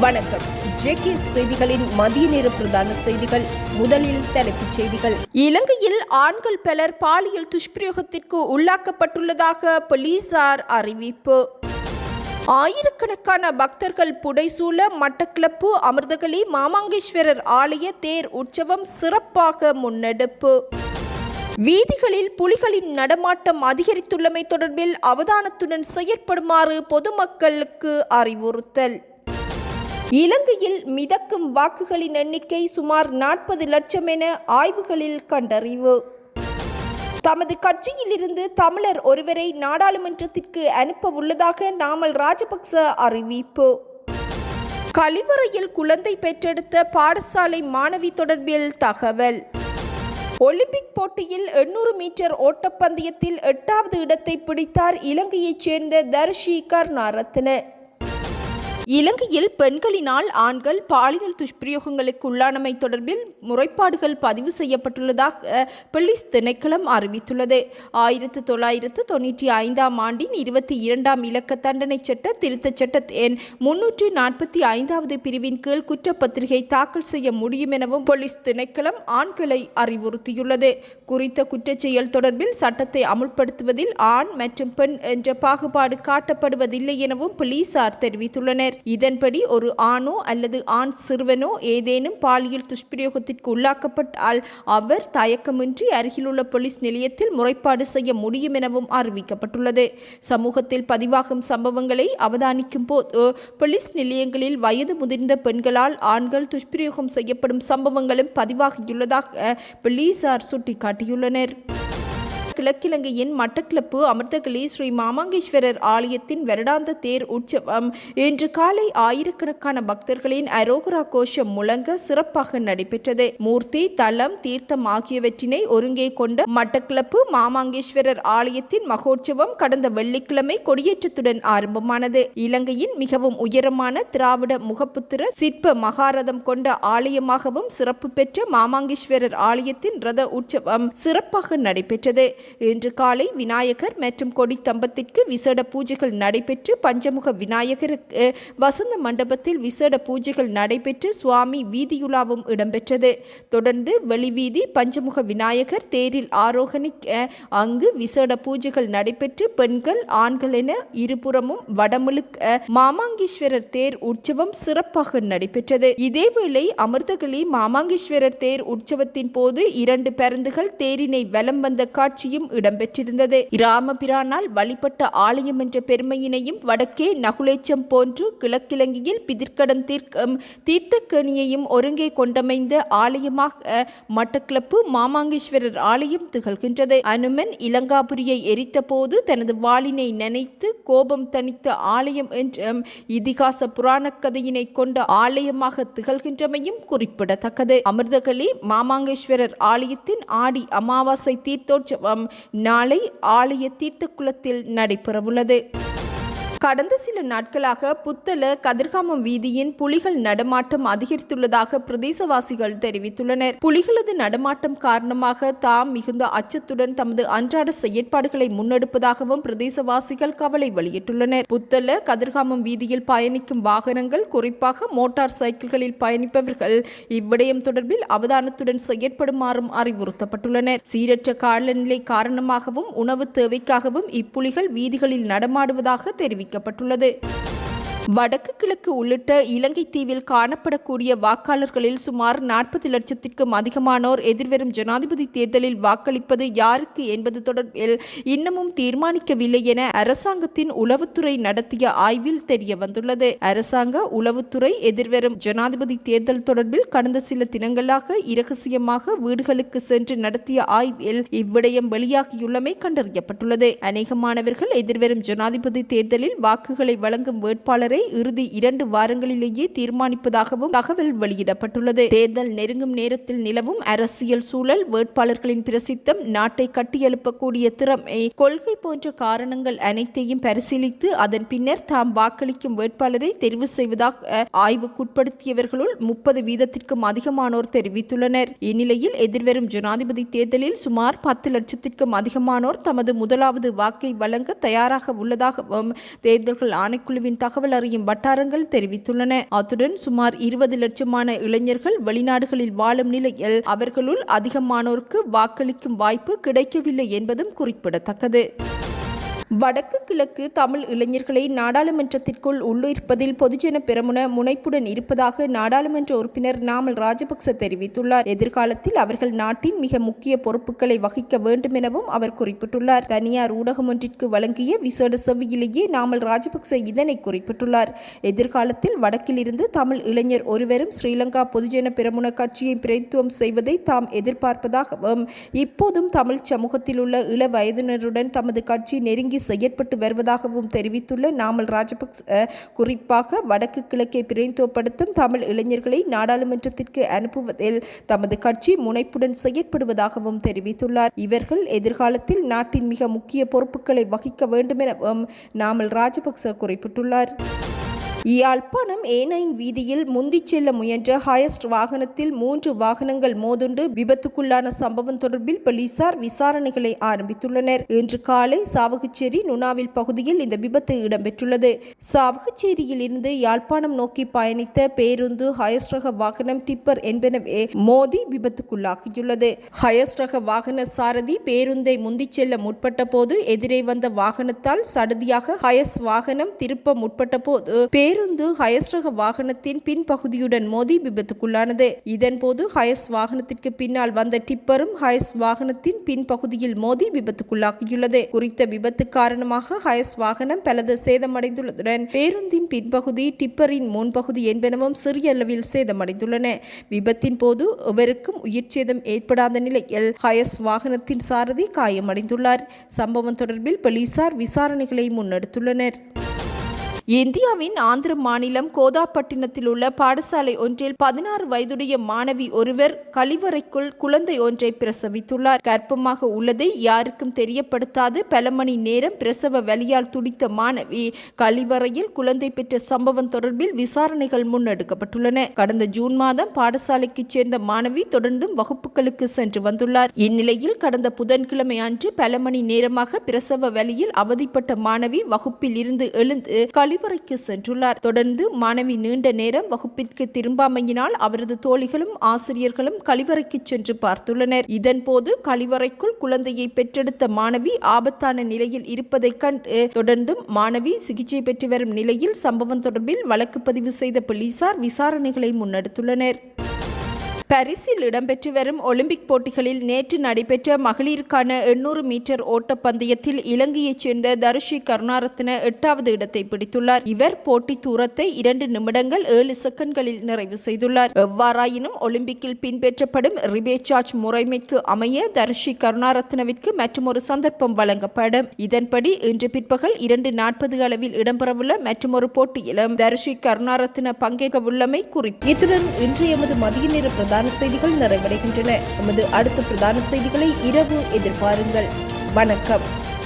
வணக்கம். ஜேகே செய்திகளின் மதிய நேர பிரதான செய்திகள் முதலில் தலைப்புச் செய்திகள். இலங்கையில் ஆண்கள் பலர் பாலியல் துஷ்பிரயோகத்திற்கு உள்ளாக்கப்பட்டுள்ளதாக போலீசார் அறிவிப்பு. ஆயிரக்கணக்கான பக்தர்கள் புடைசூழ மட்டக்கிளப்பு அமிர்தகலி மாமாங்கேஸ்வரர் ஆலய தேர் உற்சவம் சிறப்பாக முன்னெடுப்பு. வீதிகளில் புலிகளின் நடமாட்டம் அதிகரித்துள்ளமை தொடர்பில் அவதானத்துடன் செயற்படுமாறு பொதுமக்களுக்கு அறிவுறுத்தல். இலங்கையில் மிதக்கும் வாக்குகளின் எண்ணிக்கை சுமார் நாற்பது லட்சம் என ஆய்வுகளில் கண்டறிவு. தமது கட்சியிலிருந்து தமிழர் ஒருவரை நாடாளுமன்றத்திற்கு அனுப்ப உள்ளதாக நாமல் ராஜபக்ச அறிவிப்பு. கழிவறையில் குழந்தை பெற்றெடுத்த பாடசாலை மாணவி தொடர்பில் தகவல். ஒலிம்பிக் போட்டியில் எண்ணூறு மீட்டர் ஓட்டப்பந்தயத்தில் எட்டாவது இடத்தை பிடித்தார் இலங்கையைச் சேர்ந்த தர்ஷி கர்ணாரத்ன இலங்கையில் பெண்களினால் ஆண்கள் பாலியல் துஷ்பிரயோகங்களுக்கு உள்ளானமை தொடர்பில் முறைப்பாடுகள் பதிவு செய்யப்பட்டுள்ளதாக போலீஸ் திணைக்களம் அறிவித்துள்ளது. ஆயிரத்து தொள்ளாயிரத்து தொண்ணூற்றி ஐந்தாம் ஆண்டின் இருபத்தி இரண்டாம் இலக்க தண்டனை சட்ட திருத்தச் சட்ட எண் முன்னூற்று நாற்பத்தி ஐந்தாவது பிரிவின் கீழ் குற்றப்பத்திரிகை தாக்கல் செய்ய முடியும் எனவும் போலீஸ் திணைக்களம் ஆண்களை அறிவுறுத்தியுள்ளது. குறித்த குற்றச்செயல் தொடர்பில் சட்டத்தை அமுல்படுத்துவதில் ஆண் மற்றும் பெண் என்ற பாகுபாடு காட்டப்படுவதில்லை எனவும் போலீசார் தெரிவித்துள்ளனர். இதன்படி ஒரு ஆணோ அல்லது ஆண் சிறுவனோ ஏதேனும் பாலியல் துஷ்பிரயோகத்திற்கு உள்ளாக்கப்பட்டால் அவர் தயக்கமின்றி அருகிலுள்ள போலீஸ் நிலையத்தில் முறைப்பாடு செய்ய முடியும் எனவும் அறிவிக்கப்பட்டுள்ளது. சமூகத்தில் பதிவாகும் சம்பவங்களை அவதானிக்கும் போது போலீஸ் நிலையங்களில் வயது முதிர்ந்த பெண்களால் ஆண்கள் துஷ்பிரயோகம் செய்யப்படும் சம்பவங்களும் பதிவாகியுள்ளதாக போலீசார் சுட்டிக்காட்டியுள்ளனர். கிழக்கிழங்கையின் மட்டக்கிளப்பு அமிர்தகளி ஸ்ரீ மாமாங்கேஸ்வரர் ஆலயத்தின் வருடாந்த தேர் உற்சவம். இன்று காலை ஆயிரக்கணக்கான பக்தர்களின் அரோகரா கோஷம் முழங்க சிறப்பாக நடைபெற்றது. மூர்த்தி தலம் தீர்த்தம் ஆகியவற்றினை ஒருங்கே கொண்ட மட்டக்கிளப்பு மாமாங்கேஸ்வரர் ஆலயத்தின் மகோற்சவம் கடந்த வெள்ளிக்கிழமை கொடியேற்றத்துடன் ஆரம்பமானது. இலங்கையின் மிகவும் உயரமான திராவிட முகப்புத்திர சிற்ப மகாரதம் கொண்ட ஆலயமாகவும் சிறப்பு பெற்ற மாமாங்கேஸ்வரர் ஆலயத்தின் ரத உற்சவம் சிறப்பாக நடைபெற்றது. இன்று காலை விநாயகர் மற்றும் கொடி தம்பத்திற்கு விசேட பூஜைகள் நடைபெற்று பஞ்சமுக விநாயகருக்கு வசந்த மண்டபத்தில் விசேட பூஜைகள் நடைபெற்று சுவாமி வீதியுலாவும் இடம்பெற்றது. தொடர்ந்து வெளிவீதி பஞ்சமுக விநாயகர் தேரில் ஆரோகணிக்க அங்கு விசேட பூஜைகள் நடைபெற்று பெண்கள் ஆண்கள் என இருபுறமும் வடமுழுக்க மாமாங்கீஸ்வரர் தேர் உற்சவம் சிறப்பாக நடைபெற்றது. இதேவேளை அமிர்தகளி மாமாங்கீஸ்வரர் தேர் உற்சவத்தின் போது இரண்டு பேருந்துகள் தேரினை வலம் வந்த நிகழ்ச்சியும் இடம்பெற்றிருந்தது. இராமபிரானால் வழிபட்ட ஆலயம் என்ற பெருமையினையும் வடக்கே நகுலேச்சம் போன்று கிழக்கிலங்கியில் பிதிர்க்கடன் தீர்க்கம் தீர்த்தக்கேணியையும் ஒருங்கே கொண்டமைந்த ஆலயமாக மட்டக்கிளப்பு மாமாங்கேஸ்வரர் ஆலயம் திகழ்கின்றது. அனுமன் இலங்காபுரியை எரித்த போது தனது வாளினை நினைத்து கோபம் தணித்த ஆலயம் என்ற இதிகாச புராண கதையினை கொண்ட ஆலயமாக திகழ்கின்றமையும் குறிப்பிடத்தக்கது. அமிர்தகளி மாமாங்கேஸ்வரர் ஆலயத்தின் ஆடி அமாவாசை தீர்த்தோற்சவம் நாளை ஆலய தீர்த்த குளத்தில் நடைபெறவுள்ளது. கடந்த சில நாட்களாக புத்தள கதிர்காமம் வீதியின் புலிகள் நடமாட்டம் அதிகரித்துள்ளதாக பிரதேசவாசிகள் தெரிவித்துள்ளனர். புலிகளது நடமாட்டம் காரணமாக தாம் மிகுந்த அச்சத்துடன் தமது அன்றாட செயற்பாடுகளை முன்னெடுப்பதாகவும் பிரதேசவாசிகள் கவலை வெளியிட்டுள்ளனர். புத்தல கதிர்காமம் வீதியில் பயணிக்கும் வாகனங்கள் குறிப்பாக மோட்டார் சைக்கிள்களில் பயணிப்பவர்கள் இவ்விடயம் தொடர்பில் அவதானத்துடன் செயற்படுமாறும் அறிவுறுத்தப்பட்டுள்ளனர். சீரற்ற காலநிலை காரணமாகவும் உணவு தேவைக்காகவும் இப்புலிகள் வீதிகளில் நடமாடுவதாக தெரிவித்தார் தெரிவிக்கப்பட்டுள்ளது வடக்கு கிழக்கு உள்ளிட்ட இலங்கை தீவில் காணப்படக்கூடிய வாக்காளர்களில் சுமார் நாற்பது லட்சத்திற்கும் அதிகமானோர் எதிர்வரும் ஜனாதிபதி தேர்தலில் வாக்களிப்பது யாருக்கு என்பது தொடர்பில் இன்னமும் தீர்மானிக்கவில்லை என அரசாங்கத்தின் உளவுத்துறை நடத்திய ஆய்வில் தெரிய வந்துள்ளது அரசாங்க உளவுத்துறை எதிர்வரும் ஜனாதிபதி தேர்தல் தொடர்பில் கடந்த சில தினங்களாக இரகசியமாக வீடுகளுக்கு சென்று நடத்திய ஆய்வில் இவ்விடயம் வெளியாகியுள்ளமை கண்டறியப்பட்டுள்ளது. அநேகமானவர்கள் எதிர்வரும் ஜனாதிபதி தேர்தலில் வாக்குகளை வழங்கும் வேட்பாளர் வேட்பாளரை இறுதி இரண்டு வாரங்களிலேயே தீர்மானிப்பதாகவும் தகவல் வெளியிடப்பட்டுள்ளது. தேர்தல் நெருங்கும் நேரத்தில் நிலவும் அரசியல் சூழல் வேட்பாளர்களின் பிரசித்தம் நாட்டை கட்டியெழுப்பக்கூடிய திறமை கொள்கை போன்ற காரணங்கள் அனைத்தையும் பரிசீலித்து அதன் பின்னர் தாம் வாக்களிக்கும் வேட்பாளரை தெரிவு செய்வதாக ஆய்வுக்குட்படுத்தியவர்களுள் முப்பது வீதத்திற்கும் அதிகமானோர் தெரிவித்துள்ளனர். இந்நிலையில் எதிர்வரும் ஜனாதிபதி தேர்தலில் சுமார் பத்து லட்சத்திற்கும் அதிகமானோர் தமது முதலாவது வாக்கை வழங்க தயாராக உள்ளதாகவும் தேர்தல்கள் ஆணைக்குழுவின் தகவல் கண்டறியும் வட்டாரங்கள் தெரிவித்துள்ளன. அத்துடன் சுமார் இருபது லட்சமான இளைஞர்கள் வெளிநாடுகளில் வாழும் நிலையில் அவர்களுள் அதிகமானோருக்கு வாக்களிக்கும் வாய்ப்பு கிடைக்கவில்லை என்பதும் குறிப்பிடத்தக்கது. வடக்கு கிழக்கு தமிழ் இளைஞர்களை நாடாளுமன்றத்திற்குள் உள்ளிருப்பதில் பொதுஜன பெருமுன முனைப்புடன் இருப்பதாக நாடாளுமன்ற உறுப்பினர் நாமல் ராஜபக்ச தெரிவித்துள்ளார். எதிர்காலத்தில் அவர்கள் நாட்டின் மிக முக்கிய பொறுப்புகளை வகிக்க வேண்டும் எனவும் அவர் குறிப்பிட்டுள்ளார். தனியார் ஊடகம் ஒன்றிற்கு வழங்கிய விசேட செவ்வியிலேயே நாமல் ராஜபக்ச இதனை குறிப்பிட்டுள்ளார். எதிர்காலத்தில் வடக்கில் இருந்து தமிழ் இளைஞர் ஒருவரும் ஸ்ரீலங்கா பொதுஜன பெருமுன கட்சியை பிரதித்துவம் செய்வதை தாம் எதிர்பார்ப்பதாகவும் இப்போதும் தமிழ் சமூகத்தில் உள்ள இள வயதினருடன் தமது கட்சி நெருங்கி செயற்பட்டு வருவதாகவும் தெரிவித்துள்ள நாமல் ராஜபக்ச குறிப்பாக வடக்கு கிழக்கை பிரதித்துவப்படுத்தும் தமிழ் இளைஞர்களை நாடாளுமன்றத்திற்கு அனுப்புவதில் தமது கட்சி முனைப்புடன் செயற்படுவதாகவும் தெரிவித்துள்ளார். இவர்கள் எதிர்காலத்தில் நாட்டின் மிக முக்கிய பொறுப்புகளை வகிக்க வேண்டும் எனவும் நாமல் ராஜபக்ச குறிப்பிட்டுள்ளார். யாழ்ப்பாணம் ஏனைன் வீதியில் முந்திச் செல்ல முயன்ற ஹயஸ்ட் வாகனத்தில் மூன்று வாகனங்கள் மோதுண்டு விபத்துக்குள்ளான சம்பவம் தொடர்பில் போலீசார் விசாரணைகளை ஆரம்பித்துள்ளனர். இன்று காலை சாவகச்சேரி நுணாவில் பகுதியில் இந்த விபத்து இடம்பெற்றுள்ளது. சாவகச்சேரியில் இருந்து யாழ்ப்பாணம் நோக்கி பயணித்த பேருந்து ஹயஸ்ட் ரக வாகனம் டிப்பர் என்பனவே மோதி விபத்துக்குள்ளாகியுள்ளது. ஹயஸ்ட் ரக வாகன சாரதி பேருந்தை முந்திச் செல்ல முற்பட்ட போது எதிரே வந்த வாகனத்தால் சடதியாக ஹயஸ் வாகனம் திருப்ப முற்பட்ட போது பேருந்து ஹயஸ் ரக வாகனத்தின் பின்பகுதியுடன் மோதி விபத்துக்குள்ளானது. இதன்போது ஹயஸ் வாகனத்திற்கு பின்னால் வந்த டிப்பரும் ஹயஸ் வாகனத்தின் பின்பகுதியில் மோதி விபத்துக்குள்ளாகியுள்ளது. குறித்த விபத்து காரணமாக ஹயஸ் வாகனம் பலது சேதமடைந்துள்ளதுடன் பேருந்தின் பின்பகுதி டிப்பரின் முன்பகுதி என்பனவும் சிறிய அளவில் சேதமடைந்துள்ளன. விபத்தின் போது எவருக்கும் உயிர் சேதம் ஏற்படாத நிலையில் ஹயஸ் வாகனத்தின் சாரதி காயமடைந்துள்ளார். சம்பவம் தொடர்பில் போலீசார் விசாரணைகளை முன்னெடுத்துள்ளனர். இந்தியாவின் ஆந்திர மாநிலம் கோதாப்பட்டினத்தில் உள்ள பாடசாலை ஒன்றில் பதினாறு வயதுடைய மாணவி ஒருவர் கழிவறைக்குள் குழந்தை ஒன்றை பிரசவித்துள்ளார். கர்ப்பமாக உள்ளதை யாருக்கும் தெரியப்படுத்தாது. பல மணி நேரம் பிரசவ வலியால் துடித்த மாணவி கழிவறையில் குழந்தை பெற்ற சம்பவம் தொடர்பில் விசாரணைகள் முன்னெடுக்கப்பட்டுள்ளன. கடந்த ஜூன் மாதம் பாடசாலைக்கு சேர்ந்த மாணவி தொடர்ந்தும் வகுப்புகளுக்கு சென்று வந்துள்ளார். இந்நிலையில் கடந்த புதன்கிழமை அன்று பல மணி நேரமாக பிரசவ வலியில் அவதிப்பட்ட மாணவி வகுப்பில் இருந்து எழுந்து கழிவறைக்கு சென்றுள்ளார். தொடர்ந்து மாணவி நீண்ட நேரம் வகுப்பிற்கு திரும்பாமையினால் அவரது தோழிகளும் ஆசிரியர்களும் கழிவறைக்கு சென்று பார்த்துள்ளனர். இதன்போது கழிவறைக்குள் குழந்தையை பெற்றெடுத்த மாணவி ஆபத்தான நிலையில் இருப்பதைக் கண்டு தொடர்ந்தும் மாணவி சிகிச்சை பெற்று வரும் நிலையில் சம்பவம் தொடர்பில் வழக்கு பதிவு செய்த போலீசார் விசாரணைகளை முன்னெடுத்துள்ளனர். பாரிஸில் இடம்பெற்று வரும் ஒலிம்பிக் போட்டிகளில் நேற்று நடைபெற்ற மகளிருக்கான எண்ணூறு மீட்டர் ஓட்டப்பந்தயத்தில் இலங்கையைச் சேர்ந்த தருஷி கருணாரத்ன எட்டாவது இடத்தை பிடித்துள்ளார். இவர் போட்டி தூரத்தை இரண்டு நிமிடங்கள் ஏழு செகண்ட்களில் நிறைவு செய்துள்ளார். எவ்வாறாயினும் ஒலிம்பிக்கில் பின்பற்றப்படும் ரிபே சார்ஜ் முறைமைக்கு அமைய தர்ஷி கருணாரத்னவிற்கு மற்றொரு சந்தர்ப்பம் வழங்கப்படும். இதன்படி இன்று பிற்பகல் இரண்டு நாற்பது அளவில் இடம்பெறவுள்ள மற்றொரு போட்டியிலும் தர்ஷி கருணாரத்ன பங்கேற்க உள்ளமை குறிப்பு இத்துடன் இன்று எமது மதிய நேர பிரதான செய்திகள் நிறைவடைகின்றன. எமது அடுத்த பிரதான செய்திகளை இரவு எதிர்பாருங்கள். வணக்கம்.